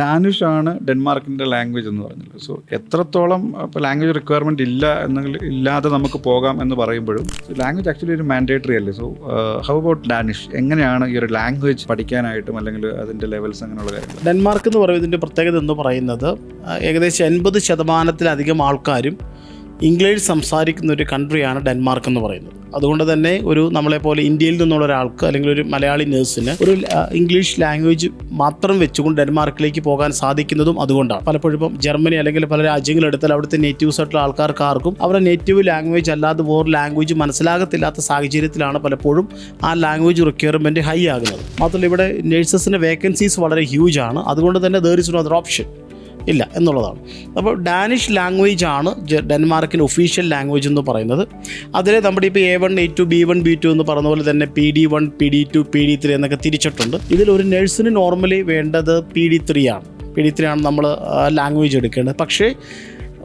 Danish ആണ് ഡെൻമാർക്കിന്റെ language എന്ന് പറഞ്ഞത്. സോ എത്രത്തോളം ഇപ്പോൾ ലാംഗ്വേജ് റിക്വയർമെന്റ് ഇല്ല എന്നെങ്കിൽ ഇല്ലാതെ നമുക്ക് പോകാം എന്ന് പറയുമ്പോഴും ലാംഗ്വേജ് ആക്ച്വലി ഒരു മാൻഡേറ്ററി അല്ലേ? സോ ഹൗ അബൌട്ട് ഡാനിഷ് എങ്ങനെയാണ് ഈ ഒരു ലാംഗ്വേജ് പഠിക്കാനായിട്ടും അല്ലെങ്കിൽ അതിന്റെ ലെവൽസ് അങ്ങനെയുള്ള കാര്യങ്ങൾ? ഡെൻമാർക്ക് എന്ന് പറയുന്നതിന്റെ പ്രത്യേകത എന്ന് പറയുന്നത് ഏകദേശം എൺപത് ശതമാനത്തിലധികം ആൾക്കാരും ഇംഗ്ലീഷ് സംസാരിക്കുന്ന ഒരു കൺട്രിയാണ് ഡെൻമാർക്ക് എന്ന് പറയുന്നത്. അതുകൊണ്ട് തന്നെ ഒരു നമ്മളെപ്പോലെ ഇന്ത്യയിൽ നിന്നുള്ള ഒരാൾക്ക് അല്ലെങ്കിൽ ഒരു മലയാളി നേഴ്സിന് ഒരു ഇംഗ്ലീഷ് ലാംഗ്വേജ് മാത്രം വെച്ചുകൊണ്ട് ഡെൻമാർക്കിലേക്ക് പോകാൻ സാധിക്കുന്നതും അതുകൊണ്ടാണ്. പലപ്പോഴും ഇപ്പം ജർമ്മനി അല്ലെങ്കിൽ പല രാജ്യങ്ങളെടുത്താൽ അവിടുത്തെ നേറ്റീവ്സ് ആയിട്ടുള്ള ആൾക്കാർക്ക് ആർക്കും അവരുടെ നേറ്റീവ് ലാംഗ്വേജ് അല്ലാതെ വേറെ ലാംഗ്വേജ് മനസ്സിലാകത്തില്ലാത്ത സാഹചര്യത്തിലാണ് പലപ്പോഴും ആ ലാംഗ്വേജ് റിക്വയർമെന്റ് ഹൈ ആകുന്നത്. മാത്രമല്ല ഇവിടെ നേഴ്സസിന്റെ വേക്കൻസീസ് വളരെ ഹ്യൂജ് ആണ്. അതുകൊണ്ട് തന്നെ there is no other option ഇല്ല എന്നുള്ളതാണ്. അപ്പോൾ ഡാനിഷ് ലാംഗ്വേജ് ആണ് ഡെൻമാർക്കിന്റെ ഒഫീഷ്യൽ ലാംഗ്വേജ് എന്ന് പറയുന്നത്. അതിൽ നമ്മുടെ ഇപ്പോൾ A one A two B one B two എന്ന് പറഞ്ഞ പോലെ തന്നെ P D one P D two P D three എന്നൊക്കെ തിരിച്ചിട്ടുണ്ട്. ഇതിൽ ഒരു നഴ്സിന് നോർമലി വേണ്ടത് പി ഡി ത്രീ ആണ്. പി ഡി ത്രീ ആണ് നമ്മൾ ലാംഗ്വേജ് എടുക്കേണ്ടത്. പക്ഷേ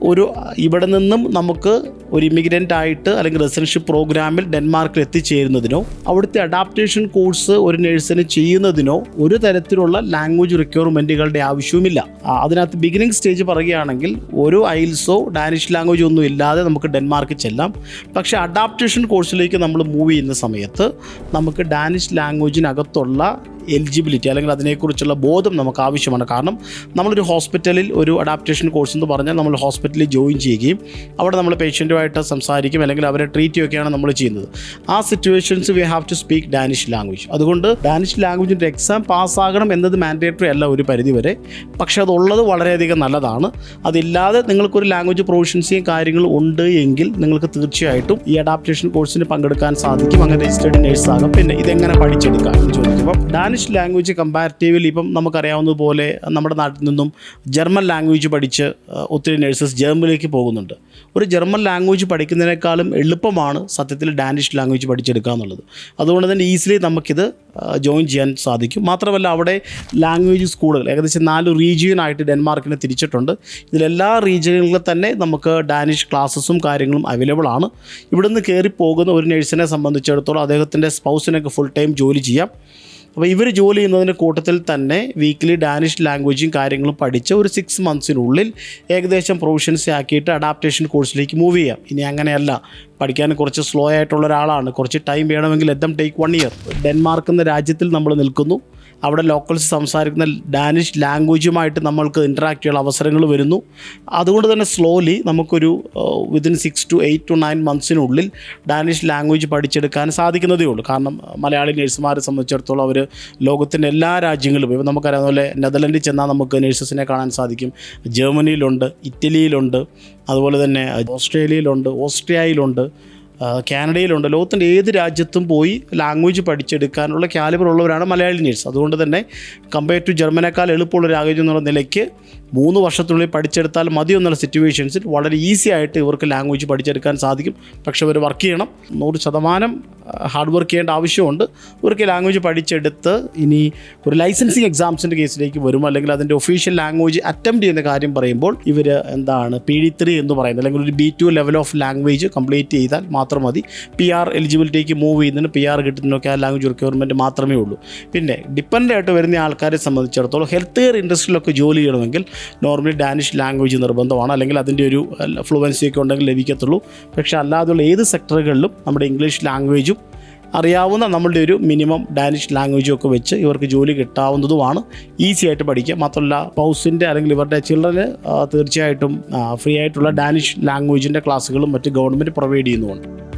ഒരു ഇവിടെ നിന്നും നമുക്ക് ഒരു ഇമിഗ്രന്റ് ആയിട്ട് അല്ലെങ്കിൽ റെസിഡൻഷ്യൽ പ്രോഗ്രാമിൽ ഡെൻമാർക്കിൽ എത്തിച്ചേരുന്നതിനോ അവിടുത്തെ അഡാപ്റ്റേഷൻ കോഴ്സ് ഒരു നഴ്സിന് ചെയ്യുന്നതിനോ ഒരു തരത്തിലുള്ള ലാംഗ്വേജ് റിക്വയർമെന്റുകളുടെ ആവശ്യവുമില്ല. അതിനകത്ത് ബിഗിനിങ് സ്റ്റേജ് പറയുകയാണെങ്കിൽ ഒരു ഐൽസോ ഡാനിഷ് ലാംഗ്വേജ് ഒന്നും ഇല്ലാതെ നമുക്ക് ഡെൻമാർക്ക് ചെല്ലാം. പക്ഷേ അഡാപ്റ്റേഷൻ കോഴ്സിലേക്ക് നമ്മൾ മൂവ് ചെയ്യുന്ന സമയത്ത് നമുക്ക് ഡാനിഷ് ലാംഗ്വേജിനകത്തുള്ള എലിജിബിലിറ്റി അല്ലെങ്കിൽ അതിനെക്കുറിച്ചുള്ള ബോധം നമുക്ക് ആവശ്യമാണ് കാരണം നമ്മളൊരു ഹോസ്പിറ്റലിൽ ഒരു അഡാപ്റ്റേഷൻ കോഴ്സ് എന്ന് പറഞ്ഞാൽ നമ്മൾ ഹോസ്പിറ്റലിൽ ജോയിൻ ചെയ്യുകയും അവിടെ നമ്മൾ പേഷ്യന്റുമായിട്ട് സംസാരിക്കും അല്ലെങ്കിൽ അവരെ ട്രീറ്റ് ചെയ്യുകയാണ് നമ്മൾ ചെയ്യുന്നത്. ആ situations we have to speak Danish language അതുകൊണ്ട് ഡാനിഷ് ലാംഗ്വേജിന്റെ എക്സാം പാസ്സാകണം എന്നത് മാൻഡേറ്ററി അല്ല ഒരു പരിധി വരെ പക്ഷേ അതുള്ളത് വളരെയധികം നല്ലതാണ്. അതില്ലാതെ നിങ്ങൾക്കൊരു ലാംഗ്വേജ് പ്രൊഫഷൻസിയും കാര്യങ്ങളും ഉണ്ട് എങ്കിൽ നിങ്ങൾക്ക് തീർച്ചയായിട്ടും ഈ അഡാപ്റ്റേഷൻ കോഴ്സിന് പങ്കെടുക്കാൻ സാധിക്കും. അങ്ങനെ രജിസ്റ്റേഡ് നേഴ്സ് ആകാം. പിന്നെ ഇതെങ്ങനെ പഠിച്ചെടുക്കാം എന്ന് ചോദിക്കുമ്പോൾ അപ്പം ഡാനിഷ് ലാംഗ്വേജ് കമ്പാരിറ്റീവ്ലി ഇപ്പം നമുക്കറിയാവുന്നതുപോലെ നമ്മുടെ നാട്ടിൽ നിന്നും ജർമ്മൻ ലാംഗ്വേജ് പഠിച്ച് ഒത്തിരി നഴ്സസ് ജർമ്മനിലേക്ക് പോകുന്നുണ്ട്. ഒരു ജർമ്മൻ ലാംഗ്വേജ് പഠിക്കുന്നതിനേക്കാളും എളുപ്പമാണ് സത്യത്തിൽ ഡാനിഷ് ലാംഗ്വേജ് പഠിച്ചെടുക്കുക എന്നുള്ളത്. അതുകൊണ്ട് തന്നെ ഈസിലി നമുക്കിത് ജോയിൻ ചെയ്യാൻ സാധിക്കും. മാത്രമല്ല അവിടെ ലാംഗ്വേജ് സ്കൂളുകൾ ഏകദേശം നാല് റീജിയനായിട്ട് ഡെൻമാർക്കിനെ തിരിച്ചിട്ടുണ്ട്. ഇതിലെല്ലാ റീജിയനുകളിലും തന്നെ നമുക്ക് ഡാനിഷ് ക്ലാസ്സസും കാര്യങ്ങളും അവൈലബിൾ ആണ്. ഇവിടുന്ന് കയറി പോകുന്ന ഒരു നഴ്സിനെ സംബന്ധിച്ചിടത്തോളം അദ്ദേഹത്തിന്റെ സ്പൗസിനൊക്കെ ഫുൾ ടൈം ജോലി ചെയ്യാം. അപ്പോൾ ഇവർ ജോലി ചെയ്യുന്നതിന്റെ കൂട്ടത്തിൽ തന്നെ വീക്കിലി ഡാനിഷ് ലാംഗ്വേജും കാര്യങ്ങളും പഠിച്ച് ഒരു സിക്സ് മന്ത്സിനുള്ളിൽ ഏകദേശം പ്രൊവിഷൻസ് ആക്കിയിട്ട് അഡാപ്റ്റേഷൻ കോഴ്സിലേക്ക് മൂവ് ചെയ്യാം. ഇനി അങ്ങനെയല്ല. പഠിക്കാൻ കുറച്ച് സ്ലോ ആയിട്ടുള്ള ഒരാളാണ്. കുറച്ച് ടൈം വേണമെങ്കിൽ എത്തം ടേക്ക് വൺ ഇയർ ഡെൻമാർക്ക് എന്ന രാജ്യത്തിൽ നമ്മൾ നിൽക്കുന്നു. അവിടെ ലോക്കൽസ് സംസാരിക്കുന്ന ഡാനിഷ് ലാംഗ്വേജുമായിട്ട് നമ്മൾക്ക് ഇന്ററാക്ട് ചെയ്യാനുള്ള അവസരങ്ങൾ വരുന്നു. അതുകൊണ്ട് തന്നെ സ്ലോലി നമുക്കൊരു within six to eight to nine മന്ത്സിനുള്ളിൽ Danish language പഠിച്ചെടുക്കാൻ സാധിക്കുന്നതേ ഉള്ളൂ. കാരണം മലയാളി നഴ്സുമാരെ സംബന്ധിച്ചിടത്തോളം അവർ ലോകത്തിന്റെ എല്ലാ രാജ്യങ്ങളിലും ഇപ്പോൾ നമുക്കറിയാവുന്ന പോലെ നെതർലൻഡിൽ ചെന്നാൽ നമുക്ക് നഴ്സസിനെ കാണാൻ സാധിക്കും. ജർമ്മനിയിലുണ്ട് ഇറ്റലിയിലുണ്ട് അതുപോലെ തന്നെ ഓസ്ട്രേലിയയിലുണ്ട് ഓസ്ട്രിയയിലുണ്ട് കാനഡയിലുണ്ട്. ലോകത്തിന്റെ ഏത് രാജ്യത്തും പോയി ലാംഗ്വേജ് പഠിച്ചെടുക്കാനുള്ള കാലിബർ ഉള്ളവരാണ് മലയാളി നേഴ്സ്. അതുകൊണ്ട് തന്നെ കമ്പയർ ടു ജർമ്മനേക്കാൾ എളുപ്പമുള്ള രാജ്യം എന്നുള്ള നിലയ്ക്ക് മൂന്ന് വർഷത്തിനുള്ളിൽ പഠിച്ചെടുത്താൽ മതി എന്നുള്ള സിറ്റുവേഷൻസിൽ വളരെ ഈസി ആയിട്ട് ഇവർക്ക് ലാംഗ്വേജ് പഠിച്ചെടുക്കാൻ സാധിക്കും. പക്ഷെ ഇവർ വർക്ക് ചെയ്യണം. നൂറ് ശതമാനം ഹാർഡ് വർക്ക് ചെയ്യേണ്ട ആവശ്യമുണ്ട്. ഇവർക്ക് ലാംഗ്വേജ് പഠിച്ചെടുത്ത് ഇനി ഒരു ലൈസൻസിങ് എക്സാംസിന്റെ കേസിലേക്ക് വരും. അല്ലെങ്കിൽ അതിന്റെ ഒഫീഷ്യൽ ലാംഗ്വേജ് അറ്റംപ്റ്റ് ചെയ്യുന്ന കാര്യം പറയുമ്പോൾ ഇവർ എന്താണ് പി ഡി ത്രീ എന്ന് പറയുന്നത് അല്ലെങ്കിൽ ഒരു B two level of language complete ചെയ്താൽ മാത്രം മതി. പി ആർ എലിജിബിലിറ്റിക്ക് മൂവ് ചെയ്യുന്നതിന് പി ആർ കിട്ടുന്നതിനൊക്കെ ആ ലാംഗ്വേജ് റിക്വയർമെന്റ് മാത്രമേ ഉള്ളൂ. പിന്നെ ഡിപ്പെൻഡ് ആയിട്ട് വരുന്ന ആൾക്കാരെ സംബന്ധിച്ചിടത്തോളം ഹെൽത്ത് കെയർ ഇൻഡസ്ട്രിയിലൊക്കെ ജോലി ചെയ്യണമെങ്കിൽ നോർമലി ഡാനിഷ് ലാംഗ്വേജ് നിർബന്ധമാണ്. അല്ലെങ്കിൽ അതിന്റെ ഒരു ഫ്ലുവൻസി ഒക്കെ ഉണ്ടെങ്കിൽ ലഭിക്കത്തുള്ളൂ. പക്ഷേ അല്ലാതെയുള്ള ഏത് സെക്ടറുകളിലും നമ്മുടെ ഇംഗ്ലീഷ് ലാംഗ്വേജും അറിയാവുന്ന നമ്മളുടെ ഒരു മിനിമം ഡാനിഷ് ലാംഗ്വേജും ഒക്കെ വെച്ച് ഇവർക്ക് ജോലി കിട്ടാവുന്നതുമാണ്. ഈസി ആയിട്ട് പഠിക്കുക. മാത്രമല്ല പൗസിന്റെ അല്ലെങ്കിൽ ഇവരുടെ ചിൽഡ്രന് തീർച്ചയായിട്ടും ഫ്രീ ആയിട്ടുള്ള ഡാനിഷ് ലാംഗ്വേജിന്റെ ക്ലാസ്സുകളും മറ്റ് ഗവൺമെന്റ് പ്രൊവൈഡ് ചെയ്യുന്നുമുണ്ട്.